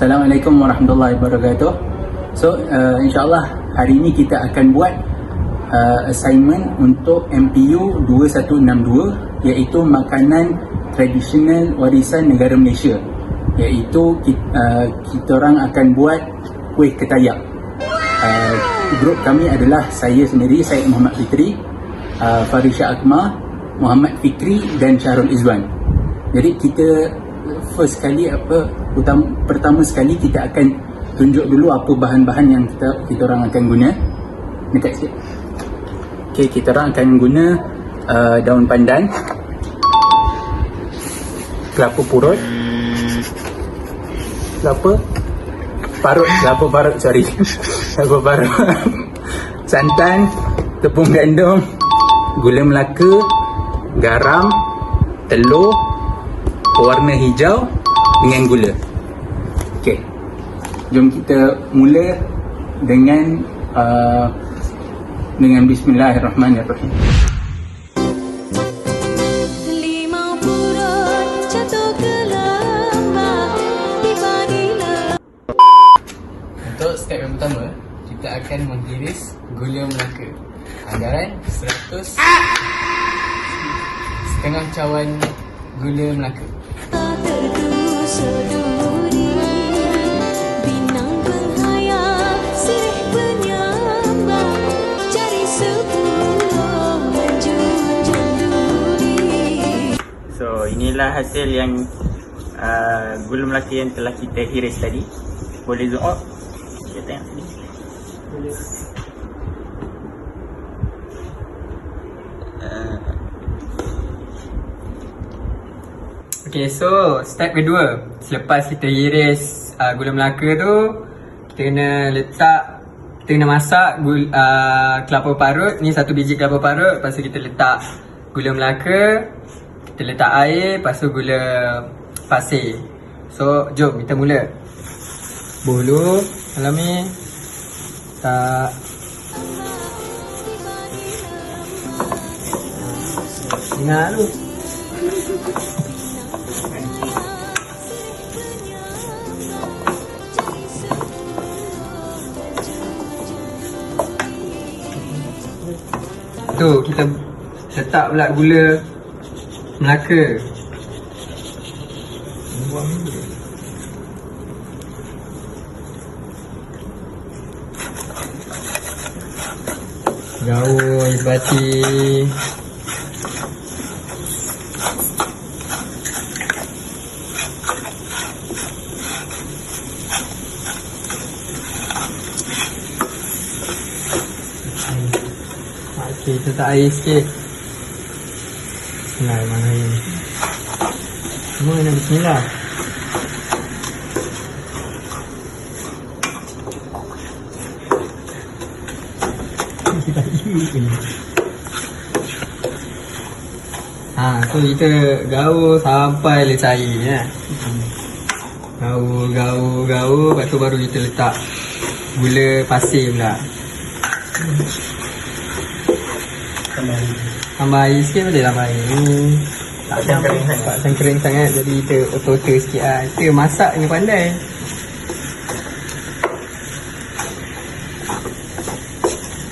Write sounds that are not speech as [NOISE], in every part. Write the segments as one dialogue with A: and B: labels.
A: Assalamualaikum warahmatullahi wabarakatuh. So, uh, insyaAllah hari ini kita akan buat uh, assignment untuk MPU 2162 iaitu makanan tradisional warisan negara Malaysia iaitu uh, kita orang akan buat kuih ketayak. Uh, grup kami adalah saya sendiri, Syed Muhammad Fitri, uh, Farisha Akmal, Muhammad Fikri dan Syahrul Izwan. Jadi kita first sekali apa utama, pertama sekali kita akan tunjuk dulu apa bahan-bahan yang kita kita orang akan guna. Dekat sikit. Okey, kita orang akan guna uh, daun pandan, kelapa purut, kelapa parut, kelapa parut sorry, [LAUGHS] kelapa parut, [LAUGHS] santan, tepung gandum, gula melaka, garam, telur, warna hijau dengan gula. Okey. Jom kita mula dengan uh, dengan bismillahirrahmanirrahim.
B: Untuk step yang pertama, kita akan mengiris gula melaka. Anggaran 100 setengah cawan gula melaka.
C: So inilah hasil yang uh, gula melaka yang telah kita iris tadi. Boleh zoom out. Kita tengok sini. Uh,
B: Okay, so step kedua. Selepas kita iris uh, gula melaka tu, kita kena letak kita kena masak gul, uh, kelapa parut. Ni satu biji kelapa parut. Lepas tu kita letak gula melaka. Kita letak air. Lepas tu gula pasir. So, jom kita mula. Bulu dalam ni. Tak. Ingat tu. Tu kita letak pula gula Melaka. Gaul, bati Okey, kita letak air sikit Bismillahirrahmanirrahim Semua kena bismillah Ha, [LAUGHS] so kita gaul sampai le cair ya. Gaul, gaul, gaul, lepas tu baru kita letak gula pasir pula. Tambah air sikit boleh tambah air ni Tak
C: Macam kering sangat.
B: Tak macam kering sangat Jadi kita otot-otot sikit lah Kita masak ni pandai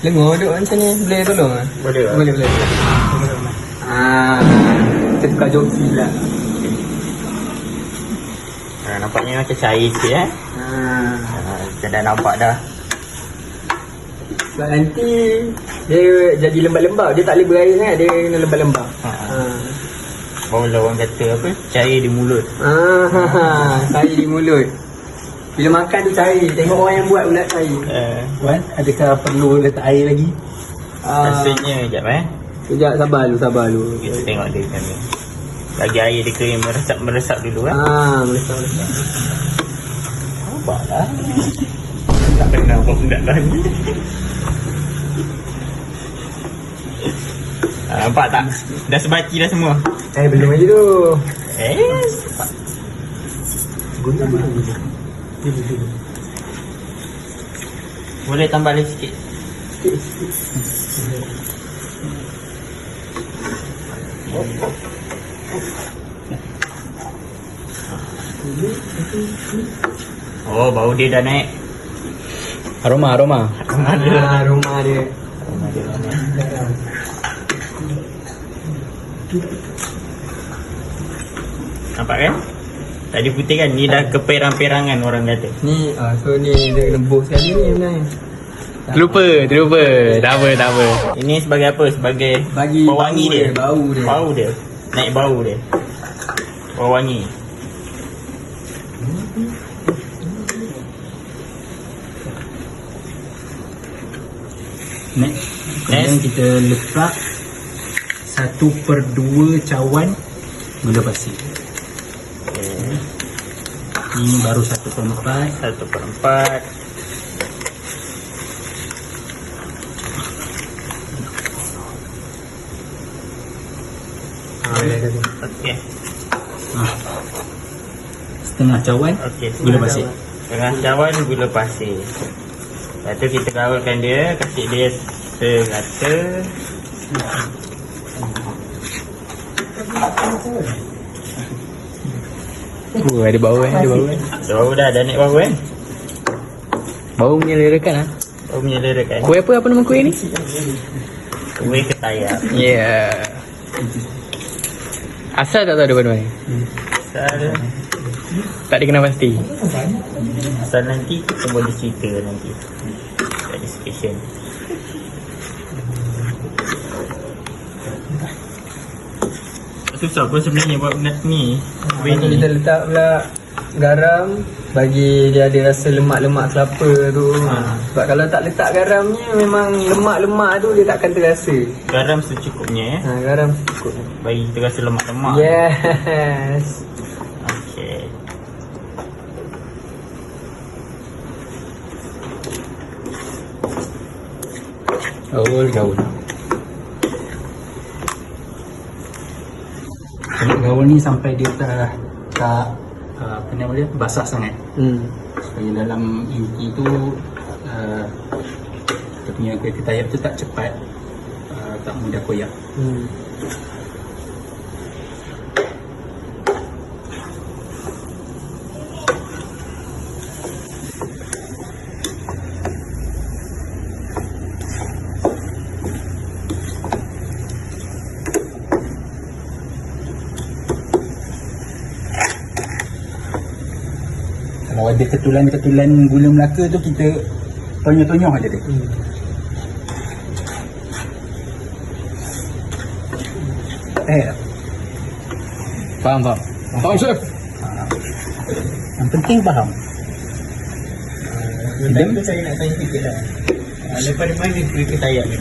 B: Lengur duk macam ni Boleh tolong lah
C: Boleh lah.
B: Boleh boleh Ah, Kita tukar joki lah
C: uh, nampaknya macam cair sikit eh.
B: ah.
C: Uh, kita dah nampak dah.
B: Sebab nanti Dia jadi lembab-lembab Dia tak boleh berair sangat Dia kena lembab-lembab
C: Ha. Baru orang kata apa? Cair di mulut.
B: Ah, cair di mulut. Bila makan tu cair. Tengok orang yang buat pula cair.
C: Uh,
A: Wan, adakah perlu letak air lagi?
B: Ah,
C: rasanya sekejap eh.
B: Sekejap sabar dulu, sabar dulu.
C: Kita tengok dia ni. Lagi air dia kering meresap-meresap dulu eh.
B: Ah, boleh tahu. boleh tahu.
C: Nampak lah. Tak pernah buat benda lagi. Nampak tak? Dah sebati dah semua.
B: Eh, belum lagi tu.
C: Eh,
B: Guna
C: boleh tambah lagi sikit. Oh, bau dia dah naik.
A: Aroma, aroma.
B: Ah, rumah dia.
C: Nampak kan? Tadi putih kan? Ni dah keperang-perangan orang kata.
B: Ni, ah, so ni dia kena bos sekali ni sebenarnya.
A: Terlupa, terlupa. Tak apa, tak apa.
C: Ini sebagai apa? Sebagai
B: Bagi
C: pewangi
B: bau
C: dia.
B: dia, bau dia.
C: Bau dia. Naik bau dia. Pewangi.
A: Next. Kemudian
C: Next.
A: kita letak satu per dua cawan gula pasir.
C: Okay.
A: Ini baru satu per empat.
C: Satu per empat.
B: Ah.
C: Okey.
A: Ah. Setengah cawan
C: Okey.
A: gula pasir.
C: Tengah cawan gula pasir. Lepas tu kita kawalkan dia, kasih dia serata.
A: Oh, ada bau eh, ada bau eh.
C: Bau dah, dah naik bau kan?
A: Bau menyelerakan ah.
C: Bau menyelera kan?
A: Kuih apa apa nama kuih ni?
C: Kuih ketayap.
A: Yeah. Asal tak tahu ada mana ni?
C: Asal,
A: Tak dikenal pasti.
C: asal nanti kita boleh cerita nanti. Tak ada special. Susah pun sebenarnya buat benda ni. Ni.
B: kita letak pula garam bagi dia ada rasa lemak-lemak kelapa tu.
C: Ha.
B: Sebab kalau tak letak garamnya memang lemak-lemak tu dia takkan terasa.
C: Garam secukupnya eh.
B: Ha, garam cukup.
C: Bagi kita rasa lemak-lemak.
B: Yes.
C: Okay.
A: Gaul, gaul. Kalau gaul ni sampai dia tak tak uh, apa nama dia basah sangat.
B: Hmm.
A: Supaya dalam inti tu uh, dia punya ketayap tu tak cepat uh, tak mudah koyak.
B: Hmm.
A: Ketulan-ketulan gula Melaka tu kita tonyoh-tonyoh aja dia.
B: Hmm.
A: Eh. Faham, faham. Faham, chef. Yang penting faham.
C: Tu saya nak tanya sikit lah. Ah, Daripada mana kuih ketayap ni?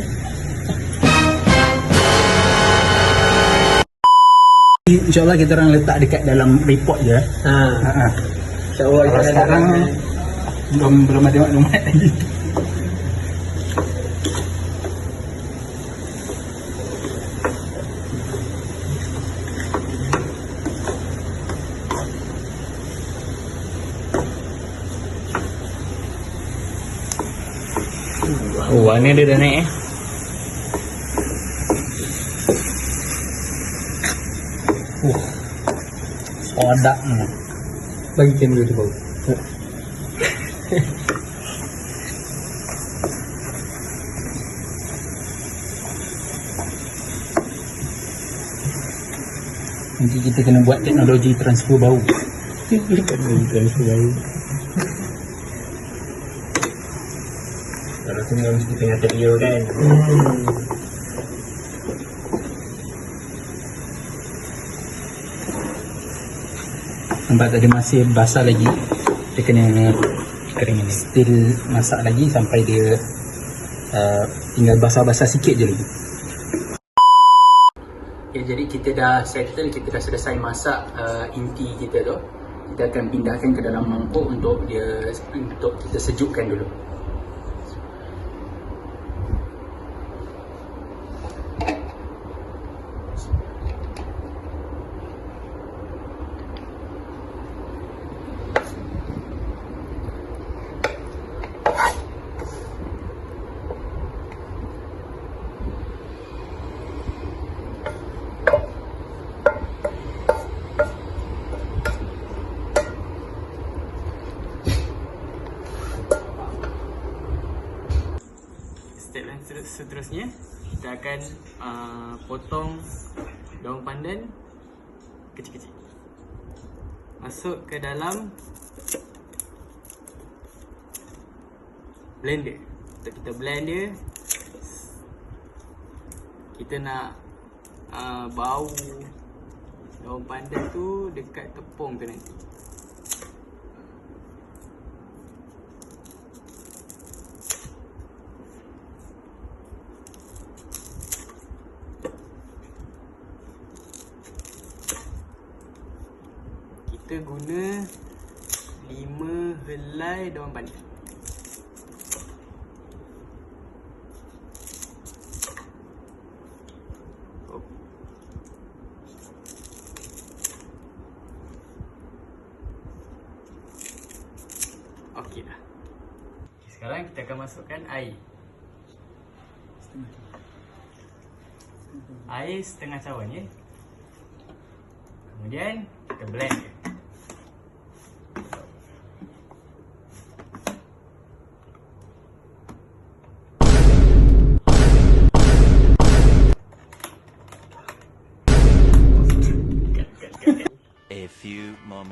A: InsyaAllah kita orang letak dekat dalam report je.
B: Ha.
A: Ha,
B: InsyaAllah
A: Kalau
B: kita
A: sekarang belum belum ada maklumat lagi.
C: Oh, warna dia dah naik eh.
A: Uh. Sodak ni.
B: Bagi kamera tu bau.
A: Nanti kita kena buat teknologi transfer bau.
C: Kalau semua mesti tengah teriak kan.
B: Hmm.
A: Nampak tadi masih basah lagi. Dia kena kering ini. Still masak lagi sampai dia uh, tinggal basah-basah sikit je lagi. Okay, jadi kita dah settle, kita dah selesai masak uh, inti kita tu. Kita akan pindahkan ke dalam mangkuk untuk dia untuk kita sejukkan dulu.
D: Seterusnya kita akan uh, potong daun pandan kecil-kecil. Masuk ke dalam blender. Untuk kita blend dia kita nak uh, bau daun pandan tu dekat tepung tu nanti. Kita guna 5 helai daun pandan. Oh. Okey dah. Okay, sekarang kita akan masukkan air. Air setengah cawan ya. Kemudian kita blend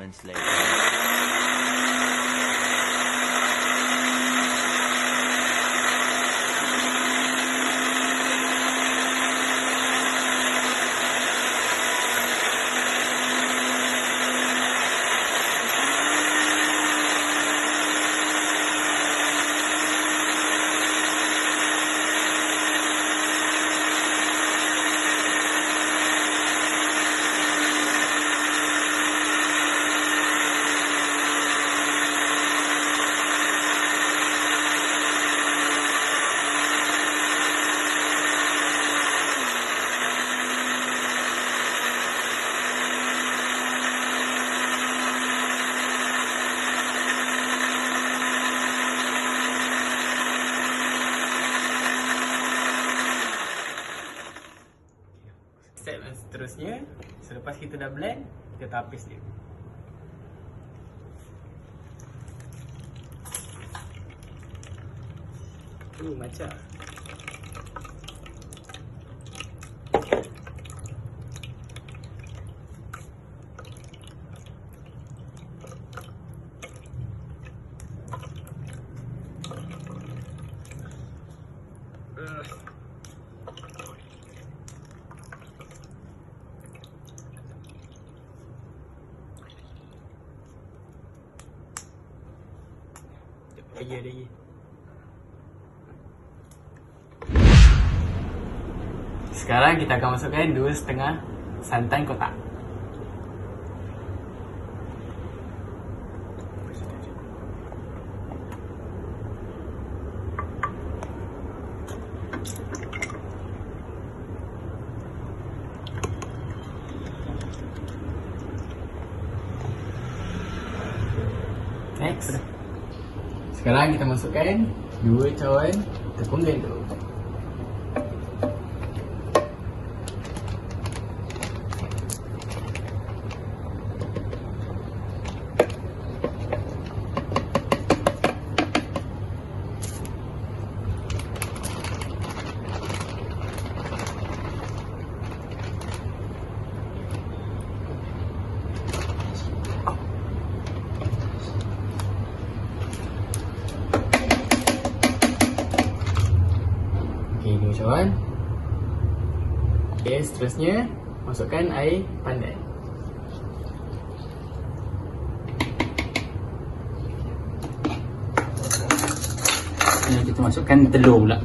E: moments later.
D: Kita tapis dia. Uh, macam Lagi ada lagi. Sekarang kita akan masukkan dua setengah santan kotak Next Sekarang kita masukkan dua cawan tepung gendong. Okey, dua cawan. Okey, seterusnya masukkan air pandan.
A: Dan kita masukkan telur pula.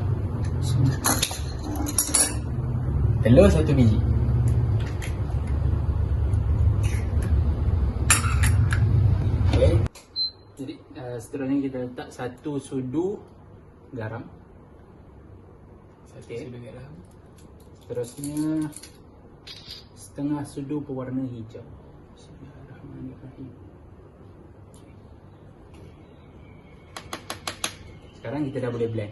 D: Telur satu biji.
A: Jadi uh, seterusnya kita letak satu sudu garam.
D: Satu
A: Okey.
D: sudu garam.
A: Seterusnya setengah sudu pewarna hijau. Bismillahirrahmanirrahim. Sekarang kita dah boleh blend.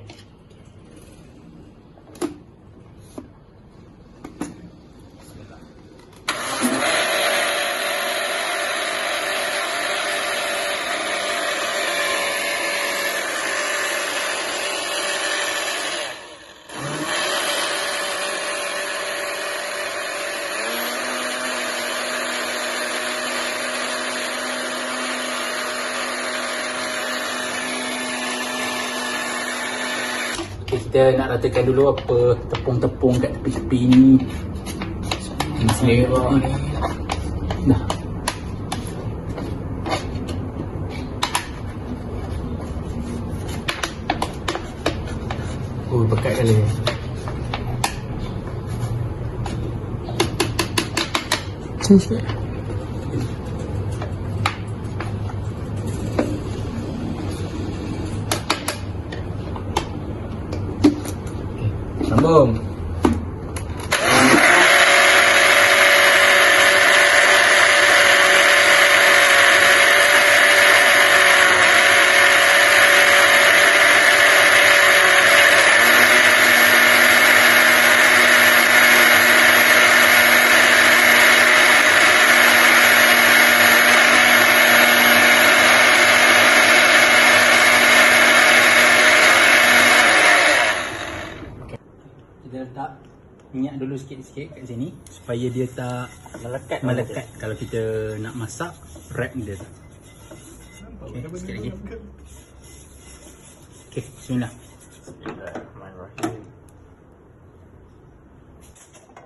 A: Kita nak ratakan dulu apa tepung-tepung kat tepi-tepi ni. Ini selera ni. Dah. Oh, pekat kali. Cik. Boom. Sikit-sikit kat sini supaya dia tak
C: Melekat
A: melekat kalau kita nak masak wrap dia tak. Okey, sikit lagi. Okey, bismillah.
C: Bismillahirrahmanirrahim.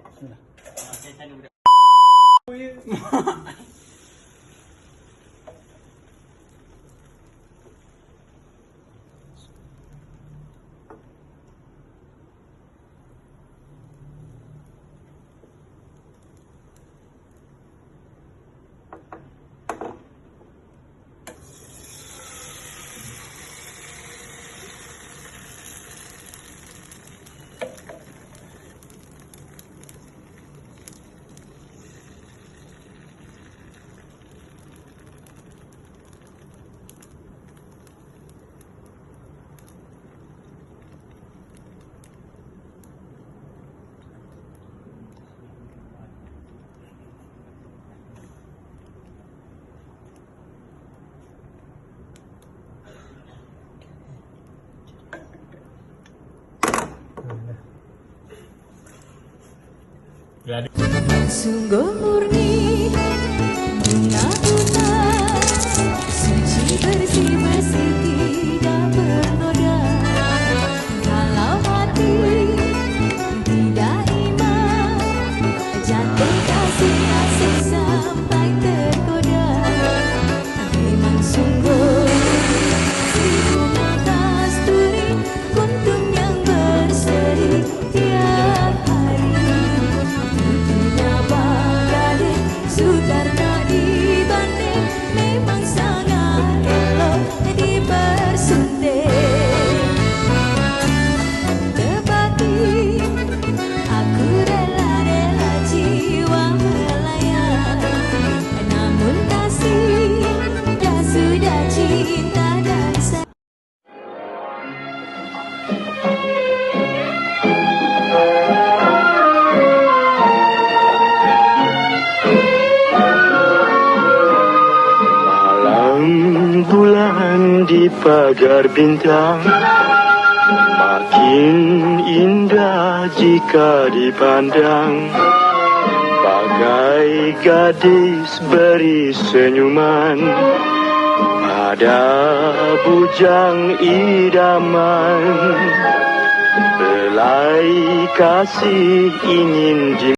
A: Bismillah. [LAUGHS]
F: Sungguh murni
G: di pagar bintang. Makin indah jika dipandang. Bagai gadis beri senyuman Pada bujang idaman. Belai kasih ingin di